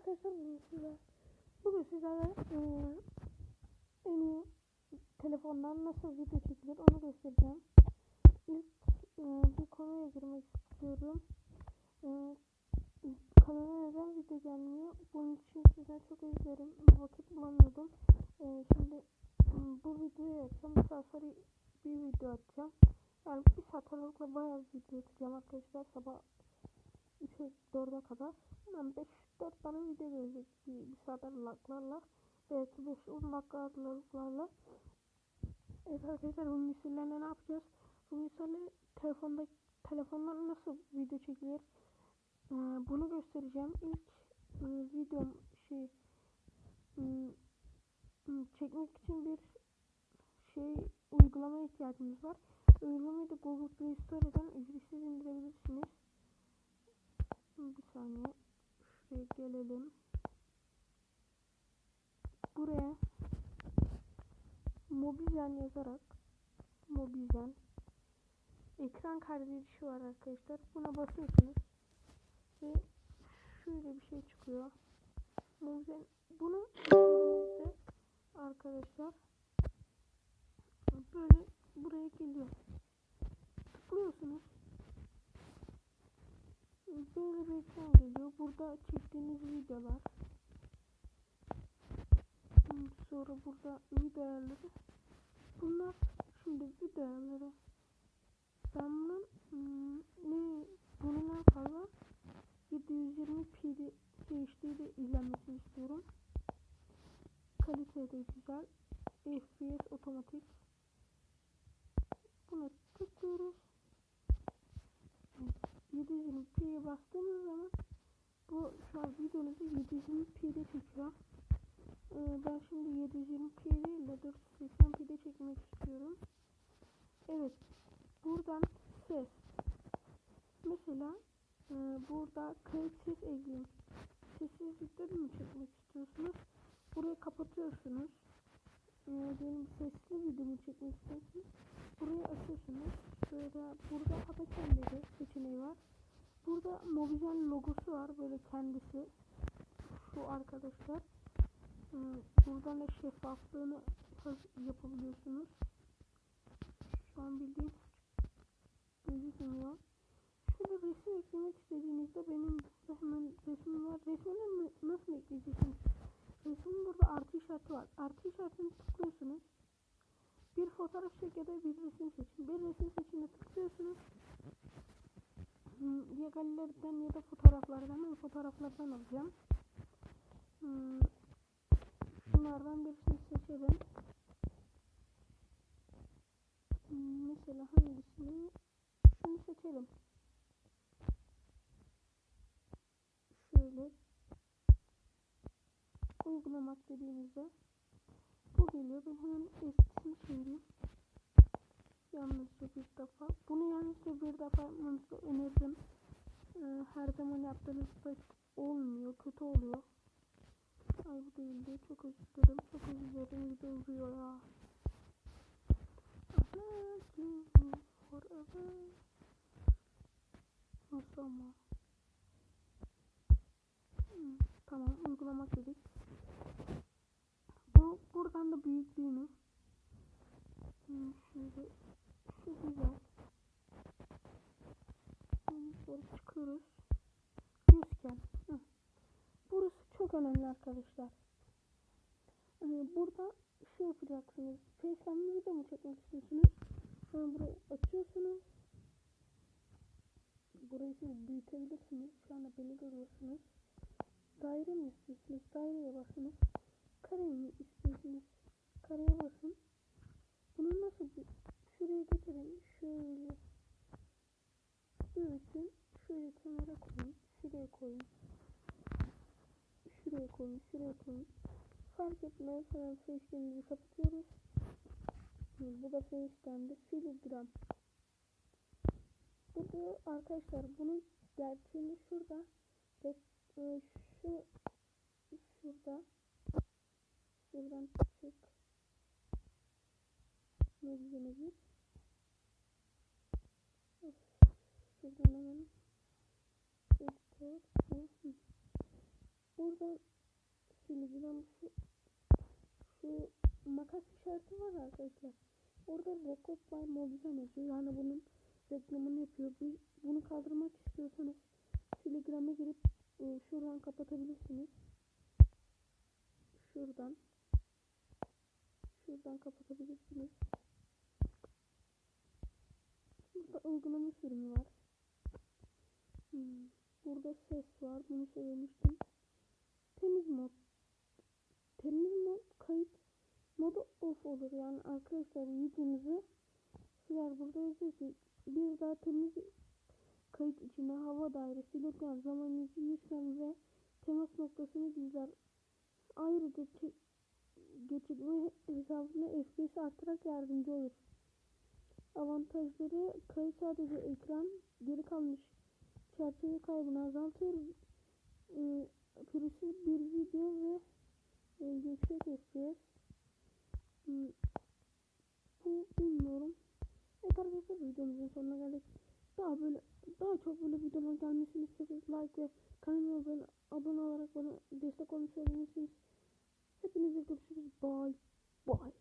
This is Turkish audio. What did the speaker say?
arkadaşlar merhabalar. Bugün sizlere e, en iyi telefondan nasıl video çekilir onu göstereceğim. İlk e, bu konuya girmek istiyorum. E, kanala neden video gelmiyor? Bunun için sizden çok özlerim. Vakit bulamıyordum. E, şimdi bu videoyu açacağım. Bu saat bir video açacağım. Yani bir saat aralıkla bayağı video atacağım arkadaşlar. Sabah 3'e 4'e kadar. Ben 5 3-4 tane video gelecek müsaaden laklarla. Belki 5-10 dakika hazırlıklarla. Evet arkadaşlar bu misillerle ne yapacağız? Bu misillerle telefonda telefonlar nasıl video çekilir? Ee, bunu göstereceğim. İlk e, videom şey hmm, hmm, çekmek için bir şey uygulama ihtiyacımız var. Uygulamayı da Google Play Store'dan ücretsiz indirebilirsiniz. Bir saniye. Şuraya gelelim. Buraya Mobizen yazarak Mobizen ekran kaydedicisi var arkadaşlar. Buna basıyorsunuz ve şöyle bir şey çıkıyor. Mobizen bunu arkadaşlar böyle buraya geliyor. Tıklıyorsunuz. Böyle bir ekran geliyor. Burada çektiğiniz videolar. Hmm, Sonra burada video. Bunlar şimdi video. Ben bunun hmm, ne bunun en fazla 720 p'de HD'de izlenmesini istiyorum. Kalite de güzel. FPS otomatik. Buna tıklıyoruz. 720p'ye bastığımız zaman bu şu an videonuzu 720p'de çekiyor. Ee, ben şimdi 720p değil de 480p'de çekmek istiyorum. Evet. Buradan ses. Mesela e, burada kayıt ses ekleyin. Sessizlikte mi çekmek istiyorsunuz? Burayı kapatıyorsunuz. E, diyelim sesli video mu çekmek istiyorsunuz? Burayı açıyorsunuz. Şöyle burada var. Burada Mobizen logosu var böyle kendisi. Şu arkadaşlar. Hmm, Buradan da şeffaflığını yapabiliyorsunuz. Şu an bildiğim gözükmüyor. Şöyle resim eklemek istediğinizde benim hemen resmim var. Resmini mi- nasıl ekleyeceksiniz? Resmin burada artı işareti var. Artı işaretini tıklıyorsunuz. Bir fotoğraf çek ya da bir resim seçin. Bir resim seçimine tıklıyorsunuz. Ya galeriden ya da fotoğraflardan ben fotoğraflardan alacağım. Şunlardan birisini seçelim. Mesela hangisini? Şunu seçelim. Şöyle uygulamak dediğimizde bu geliyor. Ben hemen eskisini çevireyim. Yalnızca bir yapmanızı öneririm. Ee, her zaman yaptığınızda olmuyor. Kötü oluyor. Ay bu değildi. Çok özür dilerim. Çok özür dilerim. De uzuyor ya. Forever. Nasıl ama? Tamam uygulamak dedik. Bu buradan da büyüklüğünü. Hmm, şöyle şu güzel. Hmm, Sonra çıkıyoruz. Hı. Burası çok önemli arkadaşlar. Ee, burada şey yapacaksınız. Face'den video mu istiyorsunuz? Sonra burayı açıyorsunuz. Burayı siz büyütebilirsiniz. Şu anda beni görüyorsunuz. Daire mi istiyorsunuz? Daireye basınız. Kare mi istiyorsunuz? Kareye basın. Bunu nasıl koyun. Fark etmez. Hemen facecam'imizi kapatıyoruz. Bu da facecam'de filigram. Burada arkadaşlar bunun gerçeğini şurada ve e, şu şurada şuradan çık ne diyeceğiniz şuradan hemen bu. Burada sileceğim şu şu makas işareti var arkadaşlar. Orada Record by Mobizen yazıyor. Yani bunun reklamını yapıyor. Bir, bunu kaldırmak istiyorsanız Telegram'a girip e, şuradan kapatabilirsiniz. Şuradan. Şuradan kapatabilirsiniz. Burada uygulama sürümü var. Hmm. Burada ses var. Bunu söylemiştim. Temiz mod. Temiz mod kayıt modu off olur. Yani arkadaşlar videonuzu siler burada yazıyor bir daha temiz kayıt içine hava dairesi iletken zamanınızı yüzken ve temas noktasını gizler. Ayrıca geçirme hesabına FPS artarak yardımcı olur. Avantajları kayıt sadece ekran geri kalmış çerçeve kaybını azaltır. E, pürüzsüz bir video ve e, yüksek FPS. Hmm, Bu bilmiyorum. Evet arkadaşlar videomuzun sonuna geldik. Daha böyle daha çok böyle videolar gelmesini istiyorsanız like ve kanalıma abone, abone olarak bana destek olmayı söylemişsiniz. Hepinize görüşürüz. Bye. Bye.